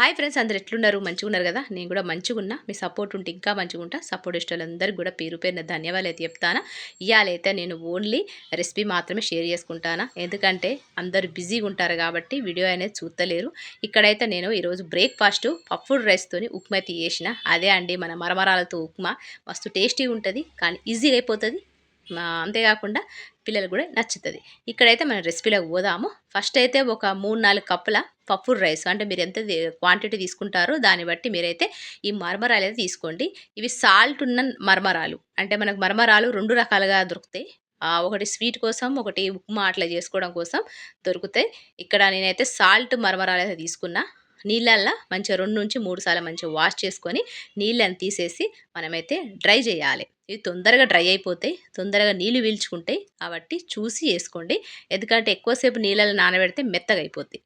Hi friends అందరు ఎట్లున్నారు? మంచిగా ఉన్నారు కదా? నేను కూడా మంచిగా ఉన్నా మీ సపోర్ట్ ఉంటే ఇంకా మంచిగా ఉంటా సపోర్ట్ ఇష్టాలందరికీ కూడా పేరు పేరున ధన్యవాదాలు అయితే చెప్తానా. ఇవాళైతే నేను ఓన్లీ రెసిపీ మాత్రమే షేర్ చేసుకుంటానా. ఎందుకంటే అందరు బిజీగా ఉంటారు కాబట్టి వీడియో అనేది చూస్తలేరు. ఇక్కడైతే నేను ఈరోజు బ్రేక్ఫాస్ట్ పఫ్ఫుడ్ రైస్తోని ఉప్మా అయితే చేసిన. అదే అండి మన మరమరాలతో ఉప్మా. మస్తు టేస్టీగా ఉంటుంది కానీ ఈజీగా అయిపోతుంది. అంతేకాకుండా పిల్లలు కూడా నచ్చుతుంది. ఇక్కడైతే మనం రెసిపీలోకి పోదాము. ఫస్ట్ అయితే ఒక మూడు నాలుగు కప్పుల పప్పు రైస్ అంటే మీరు ఎంత క్వాంటిటీ తీసుకుంటారో దాన్ని బట్టి మీరైతే ఈ మరమరాలు అయితే తీసుకోండి. ఇవి సాల్ట్ ఉన్న మరమరాలు. అంటే మనకు మరమరాలు రెండు రకాలుగా దొరుకుతాయి. ఒకటి స్వీట్ కోసం ఒకటి ఉప్మా అట్లా చేసుకోవడం కోసం దొరుకుతాయి. ఇక్కడ నేనైతే సాల్ట్ మరమరాలు అయితే తీసుకున్నా. నీళ్ళల్లో మంచిగా రెండు నుంచి మూడు సార్లు మంచిగా వాష్ చేసుకొని నీళ్ళని తీసేసి మనమైతే డ్రై చేయాలి. ఇవి తొందరగా డ్రై అయిపోతాయి. తొందరగా నీళ్ళు పీల్చుకుంటాయి. కాబట్టి చూసి వేసుకోండి. ఎందుకంటే ఎక్కువసేపు నీళ్ళలో నానబెడితే మెత్తగా అయిపోతాయి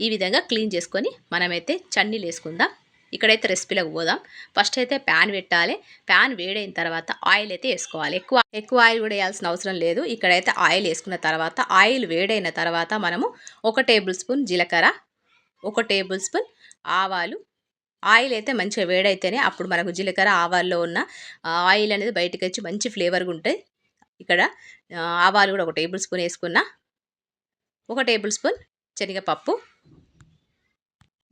ఈ విధంగా క్లీన్ చేసుకొని మనమైతే చన్నీళ్ళు వేసుకుందాం. ఇక్కడైతే రెసిపీలకు పోదాం. ఫస్ట్ అయితే ప్యాన్ పెట్టాలి. ప్యాన్ వేడైన తర్వాత ఆయిల్ అయితే వేసుకోవాలి. ఎక్కువ ఎక్కువ ఆయిల్ కూడా వేయాల్సిన అవసరం లేదు. ఇక్కడైతే ఆయిల్ వేసుకున్న తర్వాత ఆయిల్ వేడైన తర్వాత మనము ఒక టేబుల్ స్పూన్ జీలకర్ర ఒక టేబుల్ స్పూన్ ఆవాలు ఆయిల్ అయితే మంచిగా వేడైతేనే అప్పుడు మనకు జీలకర్ర ఆవాల్లో ఉన్న ఆయిల్ అనేది బయటకు వచ్చి మంచి ఫ్లేవర్గా ఉంటాయి. ఇక్కడ ఆవాలు కూడా ఒక టేబుల్ స్పూన్ వేసుకున్న ఒక టేబుల్ స్పూన్ శనగపప్పు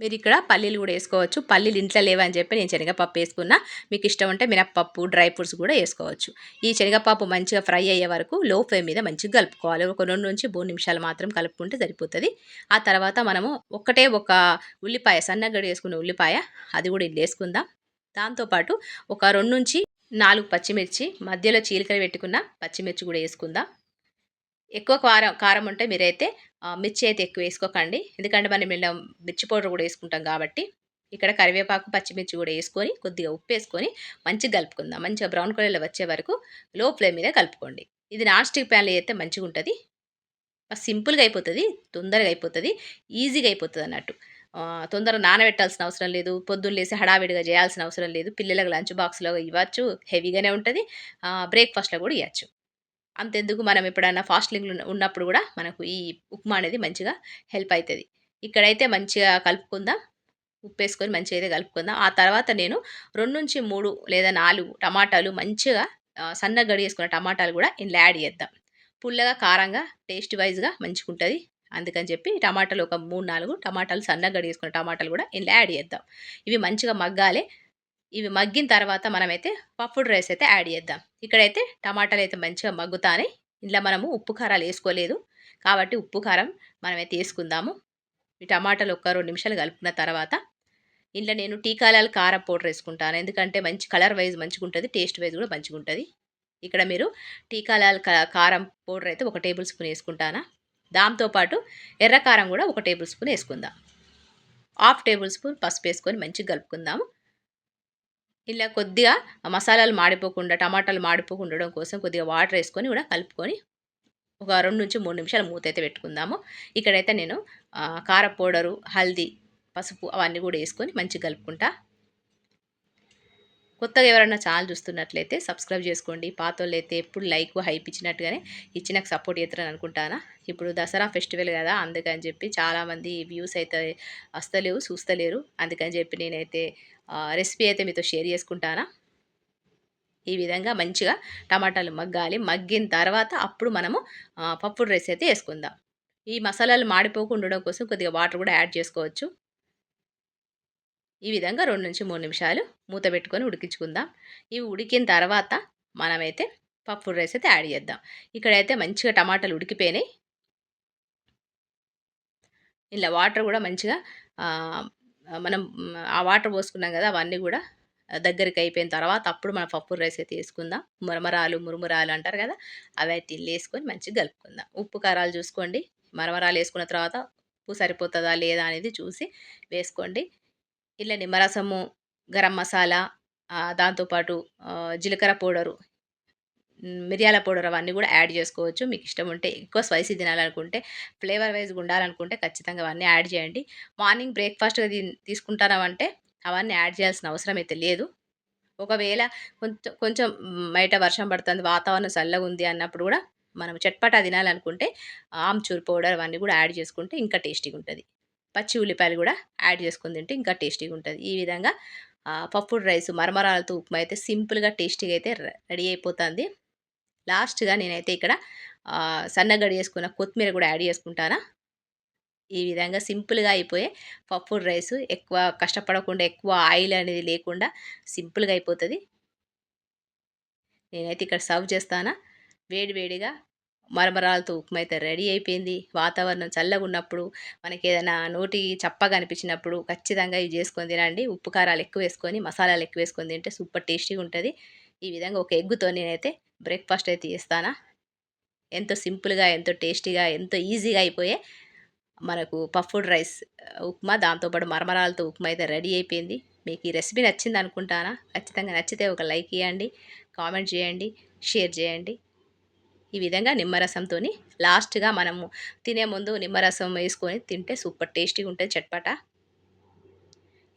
మీరు ఇక్కడ పల్లీలు కూడా వేసుకోవచ్చు. పల్లీలు ఇంట్లో లేవని చెప్పి నేను శనగపప్పు వేసుకున్నా. మీకు ఇష్టం ఉంటే మినప్పప్పు డ్రై ఫ్రూట్స్ కూడా వేసుకోవచ్చు. ఈ శనగపప్పు మంచిగా ఫ్రై అయ్యే వరకు లో ఫ్లేమ్ మీద మంచిగా కలుపుకోవాలి. ఒక రెండు నుంచి మూడు నిమిషాలు మాత్రం కలుపుకుంటే సరిపోతుంది. ఆ తర్వాత మనము ఒక్కటే ఒక ఉల్లిపాయ సన్నగడి వేసుకున్న ఉల్లిపాయ అది కూడా ఇల్లు వేసుకుందాం. దాంతోపాటు ఒక రెండు నుంచి నాలుగు పచ్చిమిర్చి మధ్యలో చీలికలు పెట్టుకున్న పచ్చిమిర్చి కూడా వేసుకుందాం. ఎక్కువ కారం కారం ఉంటే మీరైతే మిర్చి అయితే ఎక్కువ వేసుకోకండి. ఎందుకంటే మనం ఇలా మిర్చి పౌడర్ కూడా వేసుకుంటాం కాబట్టి ఇక్కడ కరివేపాకు పచ్చిమిర్చి కూడా వేసుకొని కొద్దిగా ఉప్పు వేసుకొని మంచిగా కలుపుకుందాం. మంచిగా బ్రౌన్ కలర్లో వచ్చే వరకు లో ఫ్లేమ్ మీద కలుపుకోండి. ఇది నాన్ స్టిక్ ప్యాన్లో అయితే మంచిగా ఉంటుంది. సింపుల్గా అయిపోతుంది తొందరగా అయిపోతుంది ఈజీగా అయిపోతుంది అన్నట్టు. తొందరగా నానబెట్టాల్సిన అవసరం లేదు. పొద్దున్న లేసి హడావిడిగా చేయాల్సిన అవసరం లేదు. పిల్లలకు లంచ్ బాక్స్లో ఇవ్వచ్చు హెవీగానే ఉంటుంది. బ్రేక్ఫాస్ట్లో కూడా ఇవ్వచ్చు. అంతెందుకు మనం ఎప్పుడైనా ఫాస్టింగ్ ఉన్నప్పుడు కూడా మనకు ఈ ఉప్మా అనేది మంచిగా హెల్ప్ అవుతుంది ఇక్కడైతే మంచిగా కలుపుకుందాం. ఉప్పు వేసుకొని మంచిగా అయితే కలుపుకుందాం. ఆ తర్వాత నేను రెండు నుంచి మూడు లేదా నాలుగు టమాటాలు మంచిగా సన్నగా గడి వేసుకున్న టమాటాలు కూడా ఇందులో యాడ్ చేద్దాం. పుల్లగా కారంగా టేస్ట్ వైజ్గా మంచిగా ఉంటుంది అందుకని చెప్పి టమాటాలు ఒక మూడు నాలుగు టమాటాలు సన్నగా గడి వేసుకున్న టమాటాలు కూడా ఇందులో యాడ్ చేద్దాం. ఇవి మంచిగా మగ్గాలి ఇవి మగ్గిన తర్వాత మనమైతే పఫ్డ్ రైస్ అయితే యాడ్ చేద్దాం. ఇక్కడైతే టమాటాలు అయితే మంచిగా మగ్గుతానే ఇంట్లో మనము ఉప్పు కారాలు వేసుకోలేదు. కాబట్టి ఉప్పు కారం మనమైతే వేసుకుందాము. ఈ టమాటాలు ఒక రెండు నిమిషాలు కలుపుకున్న తర్వాత ఇంట్లో నేను టీకాలాలు కారం పౌడర్ వేసుకుంటాను. ఎందుకంటే మంచి కలర్ వైజ్ మంచిగా ఉంటుంది టేస్ట్ వైజ్ కూడా మంచిగా ఉంటుంది. ఇక్కడ మీరు టీకాలాల్ కారం పౌడర్ అయితే ఒక టేబుల్ స్పూన్ వేసుకుంటానా. దాంతోపాటు ఎర్ర కారం కూడా ఒక టేబుల్ స్పూన్ వేసుకుందాం. హాఫ్ టేబుల్ స్పూన్ పసుపు వేసుకొని మంచిగా కలుపుకుందాము. ఇలా కొద్దిగా మసాలాలు మాడిపోకుండా టమాటాలు మాడిపోకుండా ఉండడం కోసం కొద్దిగా వాటర్ వేసుకొని కూడా కలుపుకొని ఒక రెండు నుంచి మూడు నిమిషాలు మూత అయితే పెట్టుకుందాము. ఇక్కడైతే నేను కార పౌడరు హల్దీ పసుపు అవన్నీ కూడా వేసుకొని మంచిగా కలుపుకుంటా. కొత్తగా ఎవరైనా ఛానల్ చూస్తున్నట్లయితే సబ్స్క్రైబ్ చేసుకోండి. పాతోళ్ళు అయితే ఎప్పుడు లైక్ హైప్ ఇచ్చినట్టుగానే ఇచ్చి నాకు సపోర్ట్ చేస్తారని అనుకుంటానా. ఇప్పుడు దసరా ఫెస్టివల్ కదా అందుకని చెప్పి చాలామంది వ్యూస్ అయితే వస్తలేవు చూస్తలేరు. అందుకని చెప్పి నేనైతే రెసిపీ అయితే మీతో షేర్ చేసుకుంటానా? ఈ విధంగా మంచిగా టమాటాలు మగ్గాలి. మగ్గిన తర్వాత అప్పుడు మనము పప్పు రైస్ అయితే వేసుకుందాం. ఈ మసాలాలు మాడిపోకుండా ఉండడం కోసం కొద్దిగా వాటర్ కూడా యాడ్ చేసుకోవచ్చు. ఈ విధంగా రెండు నుంచి మూడు నిమిషాలు మూత పెట్టుకొని ఉడికించుకుందాం. ఇవి ఉడికిన తర్వాత మనమైతే పప్పు రైస్ అయితే యాడ్ చేద్దాం. ఇక్కడైతే మంచిగా టమాటాలు ఉడికిపోయినాయి. ఇలా వాటర్ కూడా మంచిగా మనం ఆ వాటర్ పోసుకున్నాం కదా అవన్నీ కూడా దగ్గరికి అయిపోయిన తర్వాత అప్పుడు మనం పప్పు రైస్ అయితే వేసుకుందాం. మురమరాలు మురుమురాలు అంటారు కదా అవి అయితే వేసుకొని మంచిగా కలుపుకుందాం. ఉప్పు కారాలు చూసుకోండి. మరమరాలు వేసుకున్న తర్వాత ఉప్పు సరిపోతుందా లేదా అనేది చూసి వేసుకోండి. ఇలా నిమ్మరసము గరం మసాలా దాంతోపాటు జీలకర్ర పౌడరు మిరియాల పౌడర్ అవన్నీ కూడా యాడ్ చేసుకోవచ్చు. మీకు ఇష్టం ఉంటే ఎక్కువ స్పైసీ తినాలనుకుంటే ఫ్లేవర్ వైజ్గా ఉండాలనుకుంటే ఖచ్చితంగా అవన్నీ యాడ్ చేయండి. మార్నింగ్ బ్రేక్ఫాస్ట్గా తీసుకుంటానంటే అవన్నీ యాడ్ చేయాల్సిన అవసరం అయితే లేదు. ఒకవేళ కొంచెం కొంచెం బయట వర్షం పడుతుంది వాతావరణం చల్లగా ఉంది అన్నప్పుడు కూడా మనం చట్పటా తినాలనుకుంటే ఆమ్చూర్ పౌడర్ అవన్నీ కూడా యాడ్ చేసుకుంటే ఇంకా టేస్టీగా ఉంటుంది. పచ్చి ఉల్లిపాయలు కూడా యాడ్ చేసుకుని తింటే ఇంకా టేస్టీగా ఉంటుంది. ఈ విధంగా పప్పు రైస్ మరమరాలతో ఉప్మా అయితే సింపుల్గా టేస్టీగా అయితే రెడీ అయిపోతుంది. లాస్ట్గా నేనైతే ఇక్కడ సన్నగడి చేసుకున్న కొత్తిమీర కూడా యాడ్ చేసుకుంటానా? ఈ విధంగా సింపుల్గా అయిపోయే పప్పు రైస్. ఎక్కువ కష్టపడకుండా ఎక్కువ ఆయిల్ అనేది లేకుండా సింపుల్గా అయిపోతుంది. నేనైతే ఇక్కడ సర్వ్ చేస్తానా. వేడివేడిగా మరమరాలతో ఉప్మా అయితే రెడీ అయిపోయింది. వాతావరణం చల్లగా ఉన్నప్పుడు మనకి ఏదైనా నోటి చప్పగా అనిపించినప్పుడు ఖచ్చితంగా ఇవి చేసుకొని తినండి. ఉప్పు కారాలు ఎక్కువ వేసుకొని మసాలాలు ఎక్కువ వేసుకొని తింటే సూపర్ టేస్టీగా ఉంటుంది. ఈ విధంగా ఒక ఎగ్గుతో నేనైతే బ్రేక్ఫాస్ట్ అయితే చేస్తానా? ఎంతో సింపుల్గా ఎంతో టేస్టీగా ఎంతో ఈజీగా అయిపోయే మనకు పఫ్డ్ రైస్ ఉప్మా దాంతోపాటు మరమరాలతో ఉప్మా అయితే రెడీ అయిపోయింది. మీకు ఈ రెసిపీ నచ్చింది అనుకుంటానా? ఖచ్చితంగా నచ్చితే ఒక లైక్ ఇవ్వండి కామెంట్ చేయండి షేర్ చేయండి. ఈ విధంగా నిమ్మరసంతో లాస్ట్గా మనము తినే ముందు నిమ్మరసం వేసుకొని తింటే సూపర్ టేస్టీగా ఉంటుంది చట్పట.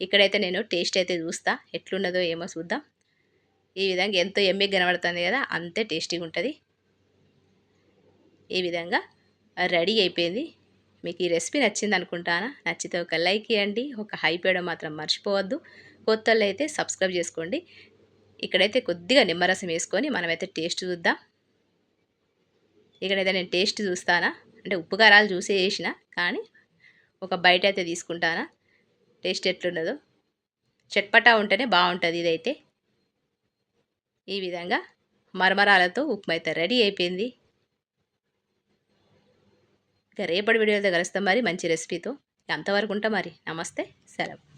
ఇక్కడైతే నేను టేస్ట్ అయితే చూస్తా ఎట్లున్నదో ఏమో చూద్దాం. ఈ విధంగా ఎంతో ఎమ్మెక్ కనబడుతుంది కదా అంతే టేస్టీగా ఉంటుంది. ఈ విధంగా రెడీ అయిపోయింది. మీకు ఈ రెసిపీ నచ్చింది అనుకుంటానా? నచ్చితే ఒక లైక్ ఇవ్వండి ఒక హైప్ వేయడం మాత్రం మర్చిపోవద్దు. కొత్తలు అయితే సబ్స్క్రైబ్ చేసుకోండి. ఇక్కడైతే కొద్దిగా నిమ్మరసం వేసుకొని మనమైతే టేస్ట్ చూద్దాం. ఇక్కడైతే నేను టేస్ట్ చూస్తానా? అంటే ఉప్పు కారాలు చూసే వేసిన కానీ ఒక బయట అయితే తీసుకుంటానా? టేస్ట్ ఎట్లున్నదో చట్పటా ఉంటేనే బాగుంటుంది ఇదైతే. ఈ విధంగా మరమరాలతో ఉప్మా అయితే రెడీ అయిపోయింది. ఇక రేపటి వీడియోతో కలుస్తాం మరి మంచి రెసిపీతో. అంతవరకు ఉంటాం మరి. నమస్తే సెలవు.